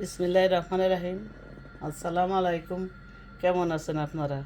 বিসমিল্লাহ রহমান রাহিম। আসসালামু আলাইকুম। কেমন আছেন আপনারা?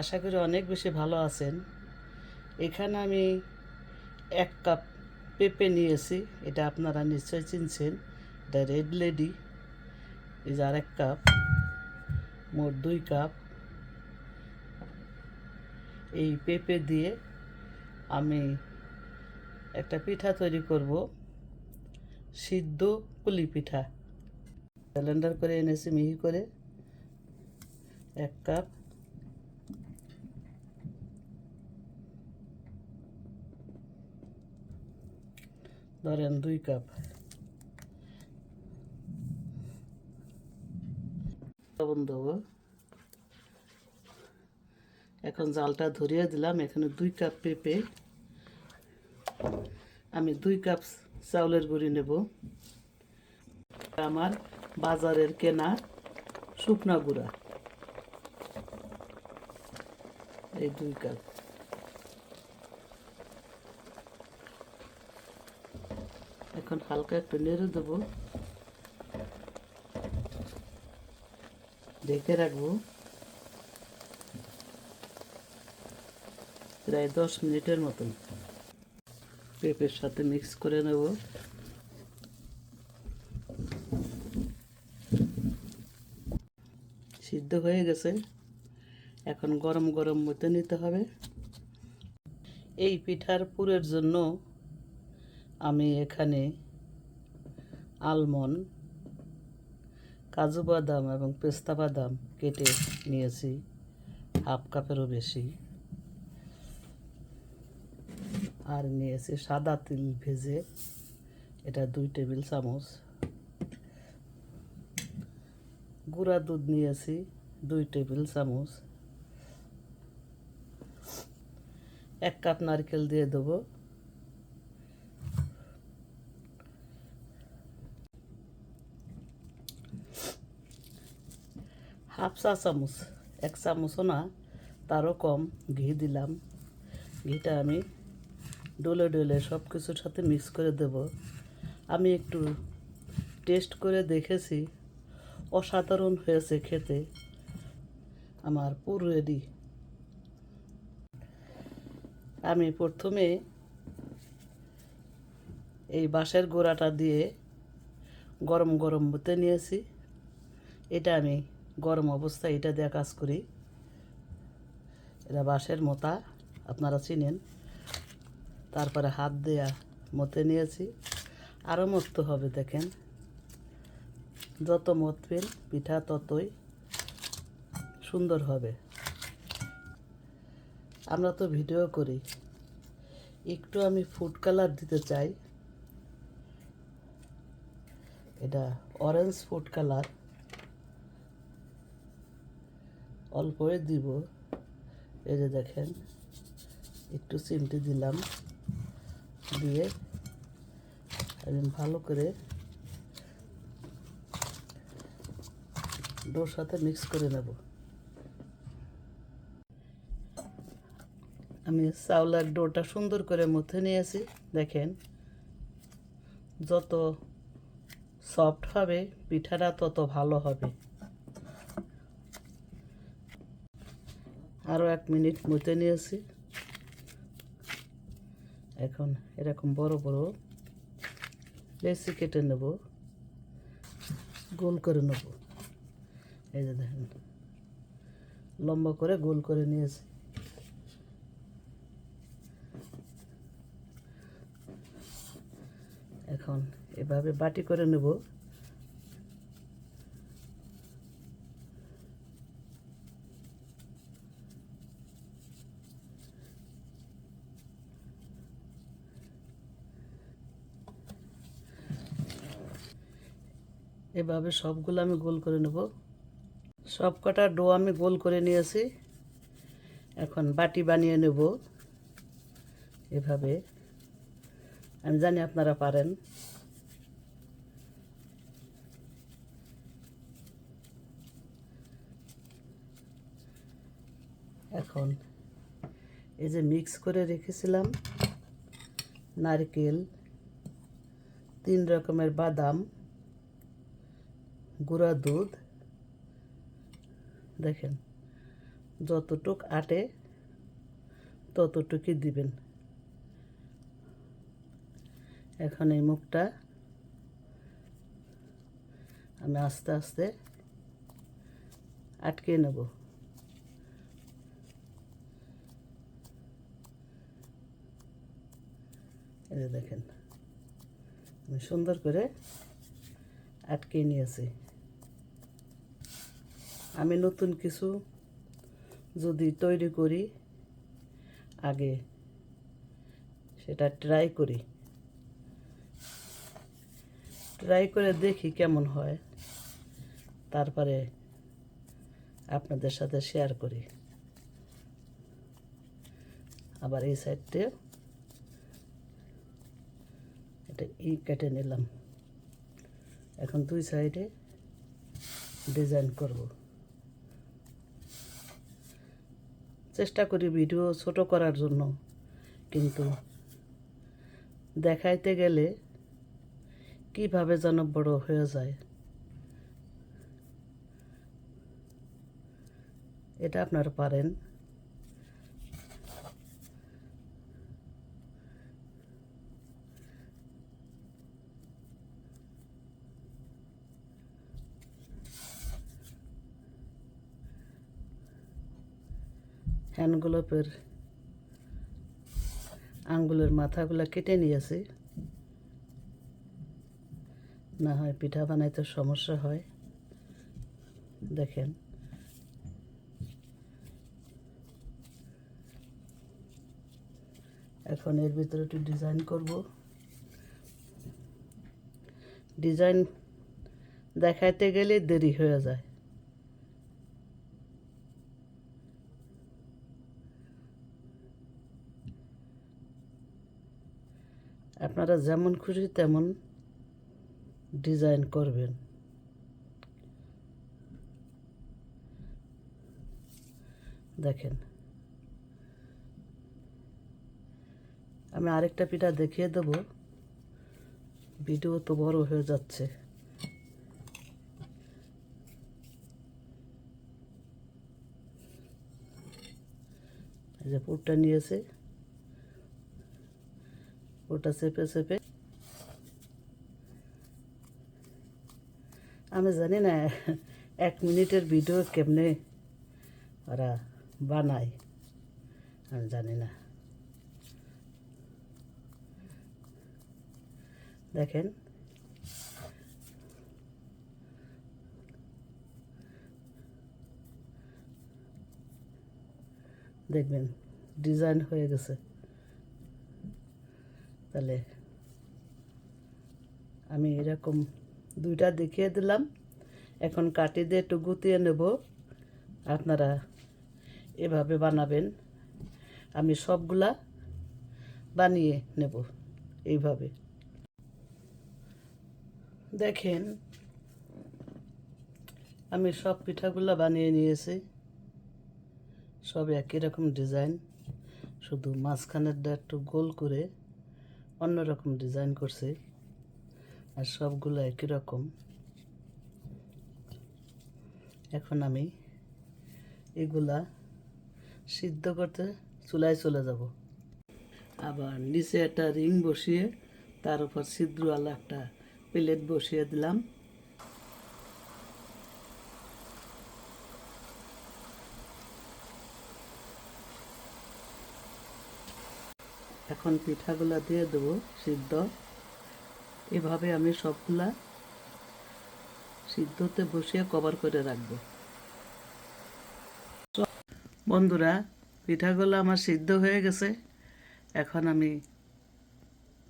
আশা করি অনেক বেশি ভালো আছেন। এখানে আমি এক কাপ পেঁপে নিয়েছি, এটা আপনারা নিশ্চয়ই চিনছেন। এটা রেড লেডি, এই যে আরেক কাপ, মোট দুই কাপ। এই পেঁপে দিয়ে আমি একটা পিঠা তৈরি করব, সিদ্ধ পুলি পিঠা। ব্লেন্ডার করে এনেছি মিহি করে। এক কাপ। ধরেন দুই কাপ। লবণ দেবো। এখন জালটা ধরিয়ে দিলাম, এখানে দুই কাপ পেঁপে। আমি দুই কাপ চাউলের গুঁড়ি নেব। আমার বাজারের কেনা শুকনা গুঁড়া। এই দুই কাপ। এখন হালকা একটু নেড়ে দেবো। ঢেকে রাখব। প্রায় দশ মিনিটের মতন। পেঁপের সাথে মিক্স করে নেব। সিদ্ধ হয়ে গেছে। এখন গরম গরম মতে নিতে হবে। এই পিঠার পুরের জন্য আমি এখানে আলমন্ড, কাজু বাদাম এবং পেস্তা বাদাম কেটে নিয়েছি, হাফ কাপেরও বেশি। আর নিয়েছি সাদা তিল ভেজে, এটা দুই টেবিল চামচ। গুঁড়া দুধ নিয়েছি। দুই টেবিল চামচ। এক কাপ নারকেল দিয়ে দেবো। হাফ চা চামচ, এক চামচও না, তারও কম ঘি দিলাম। ঘিটা আমি ডলে ডলে সব কিছুর সাথে মিক্স করে দেব। আমি একটু টেস্ট করে দেখেছি, অসাধারণ হয়েছে খেতে। আমার পুর রেডি আমি প্রথমে এই বাঁশের গোড়াটা দিয়ে গরম গরম হতে নিয়েছি। এটা আমি গরম অবস্থায় এটা দিয়ে কাজ করি। এটা বাঁশের মোতা, আপনারা চিনেন। তারপরে হাত দেয়া মতে নিয়েছি। আরও মতো হবে, দেখেন। যত মতবেন পিঠা ততই সুন্দর হবে। আমরা তো ভিডিও করি। একটু আমি ফুড কালার দিতে চাই। এটা অরেঞ্জ ফুড কালার। অল্পই দিব। এই যে দেখেন, একটু চিমটি দিলাম। দিয়ে আমি ভালো করে ডোর সাথে মিক্স করে নেব। আমি চাউলের ডোটা সুন্দর করে মুথে নিয়েছি দেখেন যত সফট হবে, পিঠাটা তত ভালো হবে। আরও এক মিনিট মুতে নিয়েছি এখন এরকম বড় বড় লেসি কেটে নেব। গোল করে নেব। এই যে দেখেন, লম্বা করে গোল করে নিয়েছি এখন এভাবে বাটি করে নেব। এভাবে সবগুলো আমি গোল করে নেব। সব কটা ডো আমি গোল করে নিয়েছি। এখন বাটি বানিয়ে নেব। এভাবে আমি জানি আপনারা পারেন এখন এই যে মিক্স করে রেখেছিলাম নারকেল তিন রকমের বাদাম গুঁড়া দুধ দেখেন যতটুক আটে ততটুকুই দিবেন এখন এই মুখটা আমি আস্তে আস্তে আটকে নেব। দেখেন, আমি সুন্দর করে আটকে নিয়েছি। আমি নতুন কিছু যদি তৈরি করি, আগে সেটা ট্রাই করি। ট্রাই করে দেখি কেমন হয়। তারপরে আপনাদের সাথে শেয়ার করি। আবার এই সাইডটে এটা ই কেটে নিলাম। এখন দুই সাইডে ডিজাইন করব। চেষ্টা করি ভিডিও ছোট করার জন্য। কিন্তু দেখাইতে গেলে কীভাবে যেন বড় হয়ে যায়। এটা আপনারা পারেন। হ্যান্ডগ্লোভের আঙ্গুলের মাথাগুলো কেটে নিয়েছি। না হয় পিঠা বানাইতে সমস্যা হয়। দেখেন। এখন এর ভিতরে একটু ডিজাইন করব। ডিজাইন দেখাইতে গেলে দেরি হয়ে যায়। আপনারা যেমন খুশি তেমন ডিজাইন করবেন। দেখেন। আমি আরেকটা পিঠা দেখিয়ে দেব। ভিডিও তো বড় হয়ে যাচ্ছে। যে পুরটা নিয়েছে। ওটা চেপে চেপে আমি জানি না, এক মিনিটের ভিডিও কেমনে ওরা বানায়, আমি জানি না। দেখেন, দেখবেন, ডিজাইন হয়ে গেছে। তাহলে আমি এরকম দুইটা দেখিয়ে দিলাম। এখন কাটি দিয়ে একটু গুতিয়ে নেব। আপনারা এভাবে বানাবেন। আমি সবগুলা বানিয়ে নেব এইভাবে। দেখেন, আমি সব পিঠাগুলো বানিয়ে নিয়েছি। সব একই রকম ডিজাইন। শুধু মাঝখানেরটা একটু গোল করে অন্যরকম ডিজাইন করছি। আর সবগুলো একই রকম। এখন আমি এগুলা সিদ্ধ করতে চুলায় চলে যাব। আবার নিচে একটা রিং বসিয়ে তার উপর ছিদ্রওয়ালা একটা প্লেট বসিয়ে দিলাম। এখন পিঠাগুলা দিয়ে দেবো সিদ্ধ। এভাবে আমি সবগুলা সিদ্ধতে বসিয়ে কভার করে রাখব। বন্ধুরা, পিঠাগুলো আমার সিদ্ধ হয়ে গেছে। এখন আমি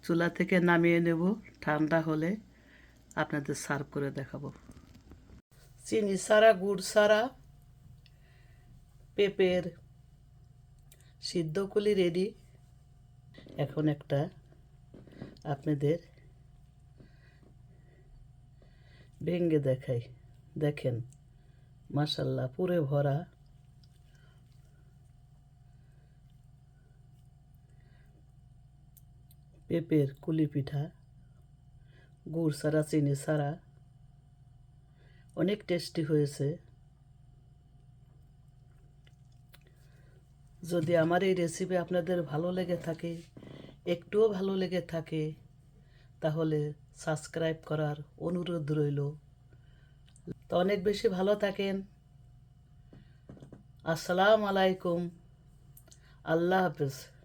চুলা থেকে নামিয়ে নেব। ঠান্ডা হলে আপনাদের সার্ভ করে দেখাবো। চিনি সারা, গুড় সারা, পেঁপের সিদ্ধকুলি রেডি। এখন একটা আপনাদের ভেঙ্গে দেখাই। দেখেন মাসাল্লাহ পুরে ভরা। পেঁপের কুলি পিঠা, গুড় সারা, চিনি সারা। অনেক টেস্টি হয়েছে। যদি আমার এই রেসিপি আপনাদের ভালো লেগে থাকে, একটুও ভালো লেগে থাকে তাহলে সাবস্ক্রাইব করার অনুরোধ রইল। তো অনেক বেশি ভালো থাকেন। আসসালাম আলাইকুম। আল্লাহ হাফেজ।